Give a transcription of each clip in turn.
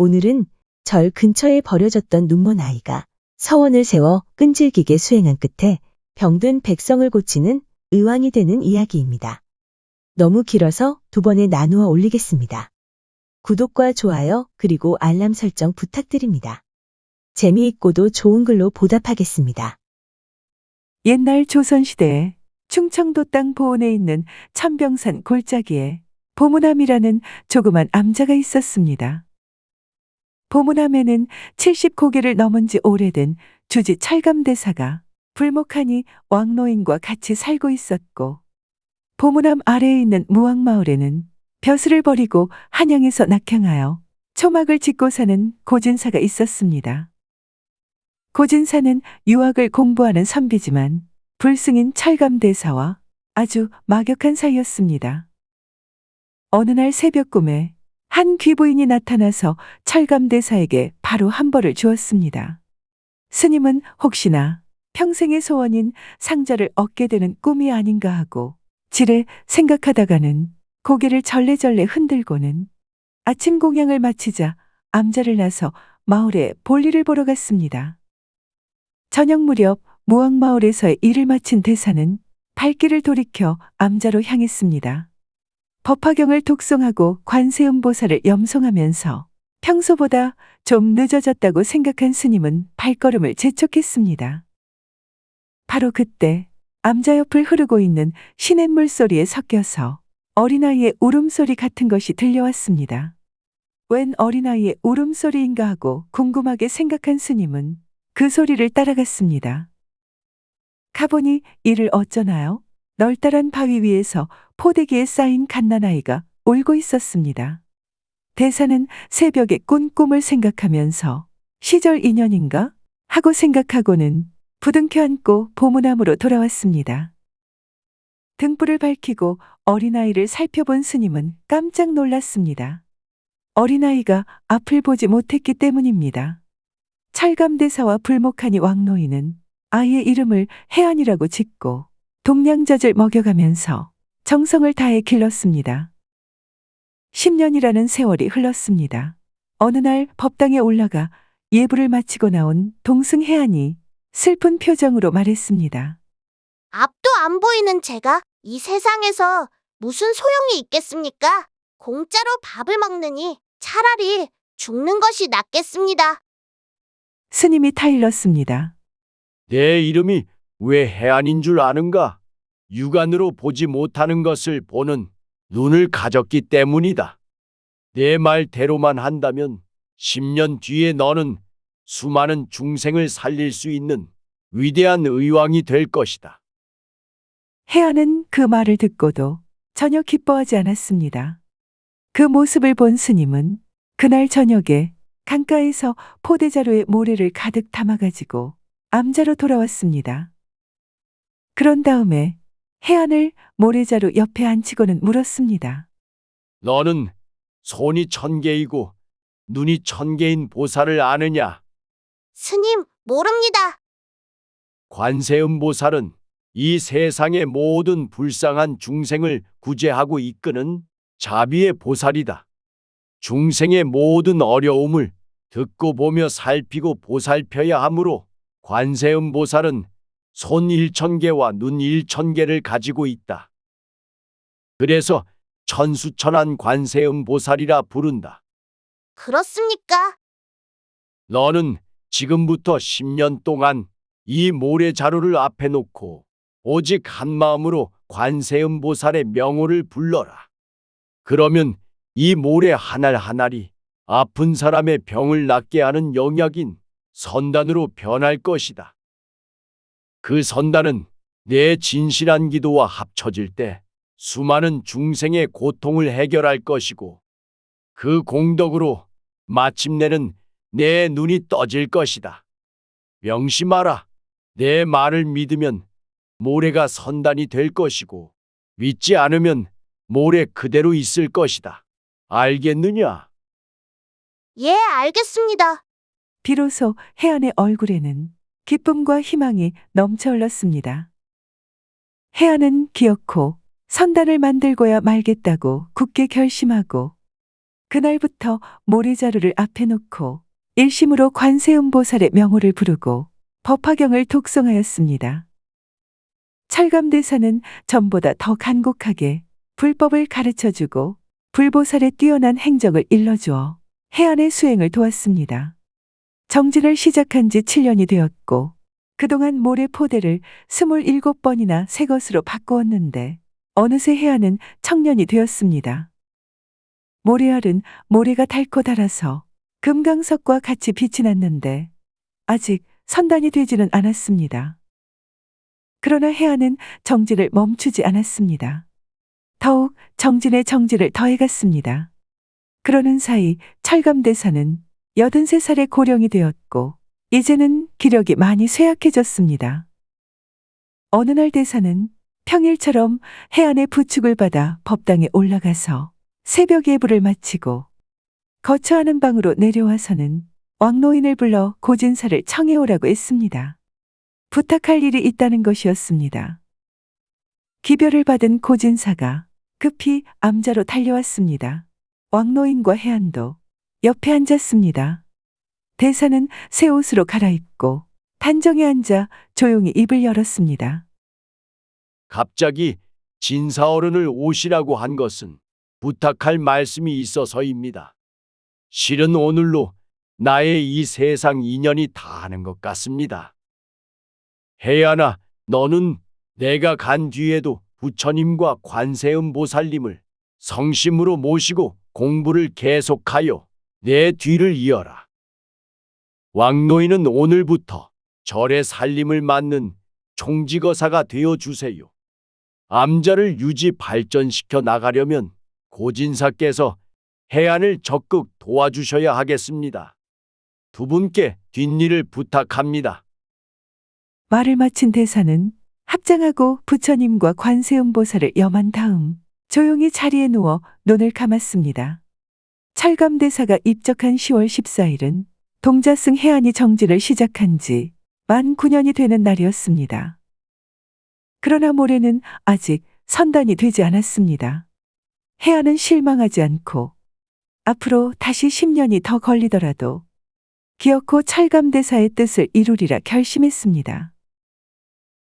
오늘은 절 근처에 버려졌던 눈먼 아이가 서원을 세워 끈질기게 수행한 끝에 병든 백성을 고치는 의왕이 되는 이야기입니다. 너무 길어서 두 번에 나누어 올리겠습니다. 구독과 좋아요 그리고 알람 설정 부탁드립니다. 재미있고도 좋은 글로 보답하겠습니다. 옛날 조선시대에 충청도 땅 보온에 있는 천병산 골짜기에 보문함이라는 조그만 암자가 있었습니다. 보문함에는 70고개를 넘은 지 오래된 주지 철감대사가 불목하니 왕노인과 같이 살고 있었고 보문함 아래에 있는 무왕마을에는 벼슬을 버리고 한양에서 낙향하여 초막을 짓고 사는 고진사가 있었습니다. 고진사는 유학을 공부하는 선비지만 불승인 철감대사와 아주 막역한 사이였습니다. 어느 날 새벽 꿈에 한 귀부인이 나타나서 철감대사에게 바로 한 벌을 주었습니다. 스님은 혹시나 평생의 소원인 상자를 얻게 되는 꿈이 아닌가 하고 지레 생각하다가는 고개를 절레절레 흔들고는 아침 공양을 마치자 암자를 나서 마을에 볼일을 보러 갔습니다. 저녁 무렵 무왕마을에서의 일을 마친 대사는 발길을 돌이켜 암자로 향했습니다. 법화경을 독송하고 관세음보살을 염송하면서 평소보다 좀 늦어졌다고 생각한 스님은 발걸음을 재촉했습니다. 바로 그때 암자 옆을 흐르고 있는 시냇물 소리에 섞여서 어린아이의 울음소리 같은 것이 들려왔습니다. 웬 어린아이의 울음소리인가 하고 궁금하게 생각한 스님은 그 소리를 따라갔습니다. 가보니 이를 어쩌나요? 널따란 바위 위에서 포대기에 쌓인 갓난아이가 울고 있었습니다. 대사는 새벽에 꾼 꿈을 생각하면서 시절 인연인가? 하고 생각하고는 부둥켜 안고 보문함으로 돌아왔습니다. 등불을 밝히고 어린아이를 살펴본 스님은 깜짝 놀랐습니다. 어린아이가 앞을 보지 못했기 때문입니다. 철감대사와 불목하니 왕노인은 아이의 이름을 혜안이라고 짓고 동냥젖을 먹여가면서 정성을 다해 길렀습니다. 10년이라는 세월이 흘렀습니다. 어느 날 법당에 올라가 예불을 마치고 나온 동승 혜안이 슬픈 표정으로 말했습니다. 앞도 안 보이는 제가 이 세상에서 무슨 소용이 있겠습니까? 공짜로 밥을 먹느니 차라리 죽는 것이 낫겠습니다. 스님이 타일렀습니다. 내 이름이 왜 해안인 줄 아는가? 육안으로 보지 못하는 것을 보는 눈을 가졌기 때문이다. 내 말대로만 한다면 10년 뒤에 너는 수많은 중생을 살릴 수 있는 위대한 의왕이 될 것이다. 혜안은 그 말을 듣고도 전혀 기뻐하지 않았습니다. 그 모습을 본 스님은 그날 저녁에 강가에서 포대자루에 모래를 가득 담아가지고 암자로 돌아왔습니다. 그런 다음에 혜안을 모래자루 옆에 앉히고는 물었습니다. 너는 손이 천 개이고 눈이 천 개인 보살을 아느냐? 스님, 모릅니다. 관세음 보살은 이 세상의 모든 불쌍한 중생을 구제하고 이끄는 자비의 보살이다. 중생의 모든 어려움을 듣고 보며 살피고 보살펴야 하므로 관세음 보살은 손 일천 개와 눈 일천 개를 가지고 있다. 그래서 천수천한 관세음 보살이라 부른다. 그렇습니까? 너는 지금부터 10년 동안 이 모래자루를 앞에 놓고 오직 한 마음으로 관세음 보살의 명호를 불러라. 그러면 이 모래 하날 하나리 아픈 사람의 병을 낫게 하는 영약인 선단으로 변할 것이다. 그 선단은 내 진실한 기도와 합쳐질 때 수많은 중생의 고통을 해결할 것이고 그 공덕으로 마침내는 내 눈이 떠질 것이다. 명심하라. 내 말을 믿으면 모래가 선단이 될 것이고 믿지 않으면 모래 그대로 있을 것이다. 알겠느냐? 예, 알겠습니다. 비로소 혜안의 얼굴에는 기쁨과 희망이 넘쳐 흘렀습니다. 혜안은 기어코 선단을 만들고야 말겠다고 굳게 결심하고 그날부터 모래자루를 앞에 놓고 일심으로 관세음보살의 명호를 부르고 법화경을 독송하였습니다. 철감대사는 전보다 더 간곡하게 불법을 가르쳐주고 불보살의 뛰어난 행적을 일러주어 해안의 수행을 도왔습니다. 정진을 시작한 지 7년이 되었고 그동안 모래 포대를 27번이나 새 것으로 바꾸었는데 어느새 해안은 청년이 되었습니다. 모래알은 모래가 닳고 닳아서 금강석과 같이 빛이 났는데 아직 선단이 되지는 않았습니다. 그러나 해안은 정진을 멈추지 않았습니다. 더욱 정진의 정진을 더해갔습니다. 그러는 사이 철감대사는 83살의 고령이 되었고 이제는 기력이 많이 쇠약해졌습니다. 어느 날 대사는 평일처럼 해안의 부축을 받아 법당에 올라가서 새벽 예불을 마치고 거처하는 방으로 내려와서는 왕노인을 불러 고진사를 청해오라고 했습니다. 부탁할 일이 있다는 것이었습니다. 기별을 받은 고진사가 급히 암자로 달려왔습니다. 왕노인과 해안도 옆에 앉았습니다. 대사는 새 옷으로 갈아입고 단정에 앉아 조용히 입을 열었습니다. 갑자기 진사어른을 오시라고 한 것은 부탁할 말씀이 있어서입니다. 실은 오늘로 나의 이 세상 인연이 다 하는 것 같습니다. 혜연아, 너는 내가 간 뒤에도 부처님과 관세음 보살님을 성심으로 모시고 공부를 계속하여 내 뒤를 이어라. 왕노인은 오늘부터 절의 살림을 맡는 총지거사가 되어 주세요. 암자를 유지 발전시켜 나가려면 고진사께서 해안을 적극 도와주셔야 하겠습니다. 두 분께 뒷일을 부탁합니다. 말을 마친 대사는 합장하고 부처님과 관세음보살을 염한 다음 조용히 자리에 누워 눈을 감았습니다. 철감대사가 입적한 10월 14일은 동자승 해안이 정지를 시작한 지 만 9년이 되는 날이었습니다. 그러나 모레는 아직 선단이 되지 않았습니다. 해안은 실망하지 않고 앞으로 다시 10년이 더 걸리더라도 기어코 철감대사의 뜻을 이루리라 결심했습니다.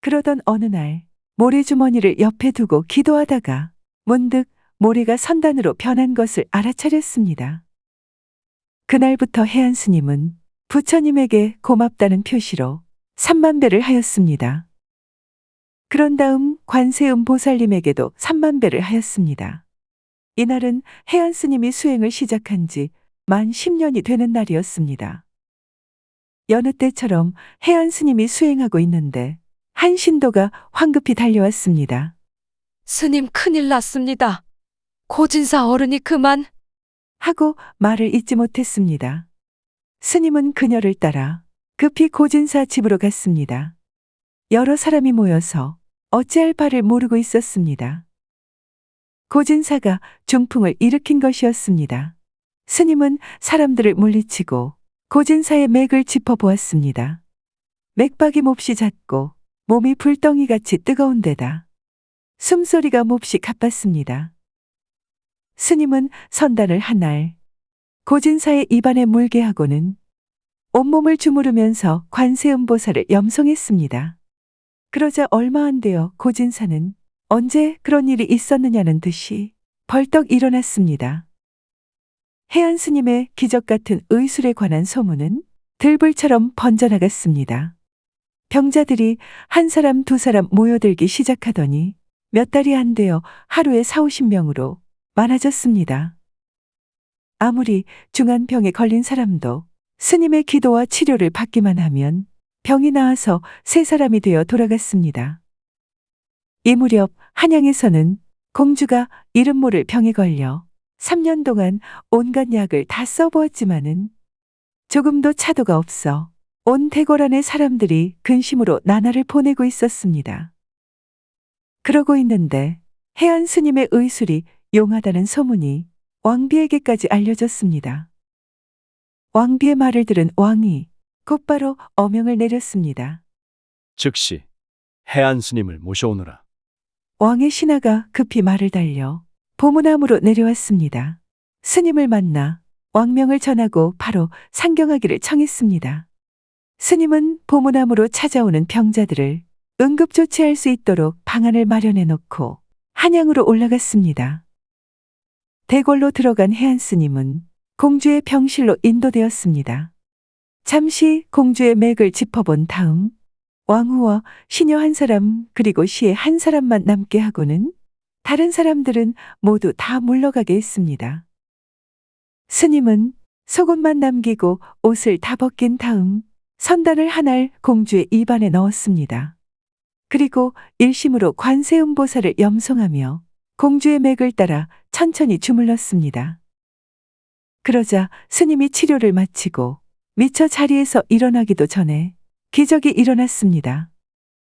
그러던 어느 날 모래주머니를 옆에 두고 기도하다가 문득 모래가 선단으로 변한 것을 알아차렸습니다. 그날부터 해안 스님은 부처님에게 고맙다는 표시로 3만 배를 하였습니다. 그런 다음 관세음 보살님에게도 3만 배를 하였습니다. 이날은 해안 스님이 수행을 시작한 지 만 10년이 되는 날이었습니다. 여느 때처럼 해안 스님이 수행하고 있는데 한 신도가 황급히 달려왔습니다. 스님 큰일 났습니다. 고진사 어른이 그만 하고 말을 잇지 못했습니다. 스님은 그녀를 따라 급히 고진사 집으로 갔습니다. 여러 사람이 모여서 어찌할 바를 모르고 있었습니다. 고진사가 중풍을 일으킨 것이었습니다. 스님은 사람들을 물리치고 고진사의 맥을 짚어보았습니다. 맥박이 몹시 잦고 몸이 불덩이같이 뜨거운 데다 숨소리가 몹시 가빴습니다. 스님은 선단을 한 날 고진사의 입안에 물게 하고는 온몸을 주무르면서 관세음보살을 염송했습니다. 그러자 얼마 안 되어 고진사는 언제 그런 일이 있었느냐는 듯이 벌떡 일어났습니다. 해안 스님의 기적 같은 의술에 관한 소문은 들불처럼 번져나갔습니다. 병자들이 한 사람 두 사람 모여들기 시작하더니 몇 달이 안 되어 하루에 4, 50명으로 많아졌습니다. 아무리 중한 병에 걸린 사람도 스님의 기도와 치료를 받기만 하면 병이 나아서 새 사람이 되어 돌아갔습니다. 이 무렵 한양에서는 공주가 이름 모를 병에 걸려 3년 동안 온갖 약을 다 써보았지만은 조금도 차도가 없어 온 대궐 안의 사람들이 근심으로 나날을 보내고 있었습니다. 그러고 있는데 해안 스님의 의술이 용하다는 소문이 왕비에게까지 알려졌습니다. 왕비의 말을 들은 왕이 곧바로 어명을 내렸습니다. 즉시 해안 스님을 모셔오너라. 왕의 신하가 급히 말을 달려 보문함으로 내려왔습니다. 스님을 만나 왕명을 전하고 바로 상경하기를 청했습니다. 스님은 보문함으로 찾아오는 병자들을 응급 조치할 수 있도록 방안을 마련해 놓고 한양으로 올라갔습니다. 대궐로 들어간 해안 스님은 공주의 병실로 인도되었습니다. 잠시 공주의 맥을 짚어본 다음 왕후와 시녀 한 사람 그리고 시의 한 사람만 남게 하고는 다른 사람들은 모두 다 물러가게 했습니다. 스님은 속옷만 남기고 옷을 다 벗긴 다음 선단을 하나를 공주의 입안에 넣었습니다. 그리고 일심으로 관세음보살을 염송하며 공주의 맥을 따라 천천히 주물렀습니다. 그러자 스님이 치료를 마치고 미처 자리에서 일어나기도 전에 기적이 일어났습니다.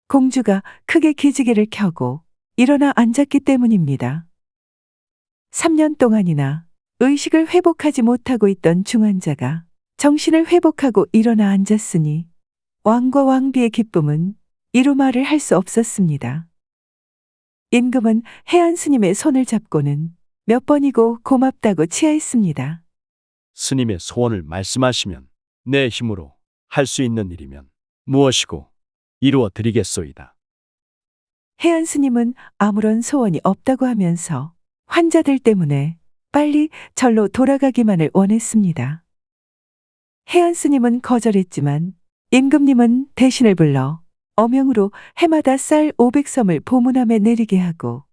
공주가 크게 기지개를 켜고 일어나 앉았기 때문입니다. 3년 동안이나 의식을 회복하지 못하고 있던 중환자가 정신을 회복하고 일어나 앉았으니 왕과 왕비의 기쁨은 이루 말을 할 수 없었습니다. 임금은 해안 스님의 손을 잡고는 몇 번이고 고맙다고 치하했습니다. 스님의 소원을 말씀하시면 내 힘으로 할 수 있는 일이면 무엇이고 이루어 드리겠소이다. 해안 스님은 아무런 소원이 없다고 하면서 환자들 때문에 빨리 절로 돌아가기만을 원했습니다. 해안 스님은 거절했지만 임금님은 대신을 불러 어명으로 해마다 쌀 500섬을 보문함에 내리게 하고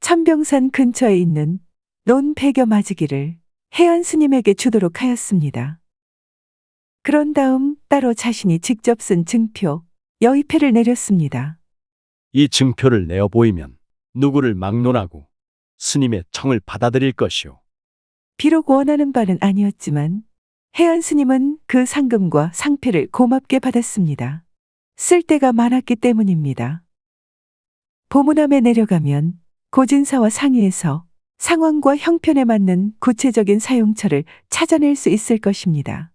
천병산 근처에 있는 논 백여 맞이기를 해안 스님에게 주도록 하였습니다. 그런 다음 따로 자신이 직접 쓴 증표 여의패를 내렸습니다. 이 증표를 내어 보이면 누구를 막론하고 스님의 청을 받아들일 것이오. 비록 원하는 바는 아니었지만 해안 스님은 그 상금과 상패를 고맙게 받았습니다. 쓸 데가 많았기 때문입니다. 보문함에 내려가면 고진사와 상의해서 상황과 형편에 맞는 구체적인 사용처를 찾아낼 수 있을 것입니다.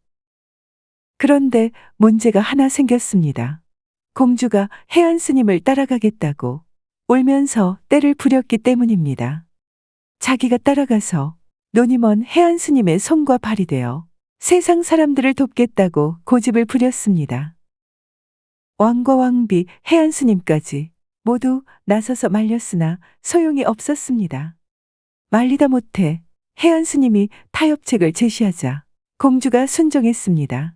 그런데 문제가 하나 생겼습니다. 공주가 해안 스님을 따라가겠다고 울면서 때를 부렸기 때문입니다. 자기가 따라가서 눈이 먼 해안 스님의 손과 발이 되어 세상 사람들을 돕겠다고 고집을 부렸습니다. 왕과 왕비, 해안 스님까지 모두 나서서 말렸으나 소용이 없었습니다. 말리다 못해 해안 스님이 타협책을 제시하자 공주가 순종했습니다.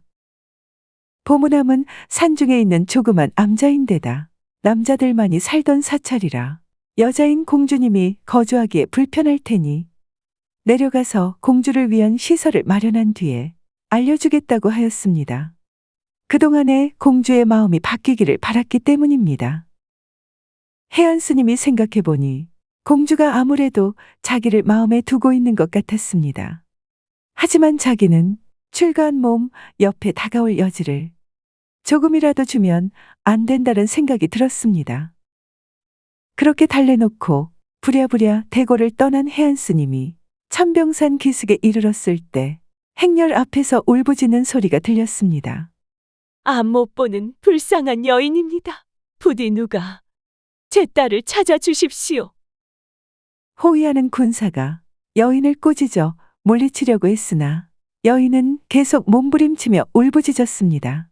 보문함은 산중에 있는 조그만 암자인데다 남자들만이 살던 사찰이라 여자인 공주님이 거주하기에 불편할 테니 내려가서 공주를 위한 시설을 마련한 뒤에 알려주겠다고 하였습니다. 그동안에 공주의 마음이 바뀌기를 바랐기 때문입니다. 해안 스님이 생각해보니 공주가 아무래도 자기를 마음에 두고 있는 것 같았습니다. 하지만 자기는 출가한 몸 옆에 다가올 여지를 조금이라도 주면 안 된다는 생각이 들었습니다. 그렇게 달래놓고 부랴부랴 대궐을 떠난 해안 스님이 천병산 기슭에 이르렀을 때 행렬 앞에서 울부짖는 소리가 들렸습니다. 앞못 보는 불쌍한 여인입니다. 부디 누가 제 딸을 찾아주십시오. 호위하는 군사가 여인을 꾸짖어 물리치려고 했으나 여인은 계속 몸부림치며 울부짖었습니다.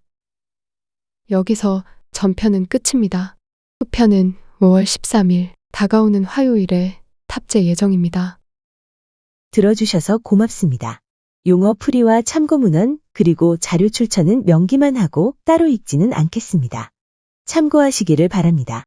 여기서 전편은 끝입니다. 후편은 5월 13일 다가오는 화요일에 탑재 예정입니다. 들어주셔서 고맙습니다. 용어 풀이와 참고 문헌 그리고 자료 출처는 명기만 하고 따로 읽지는 않겠습니다. 참고하시기를 바랍니다.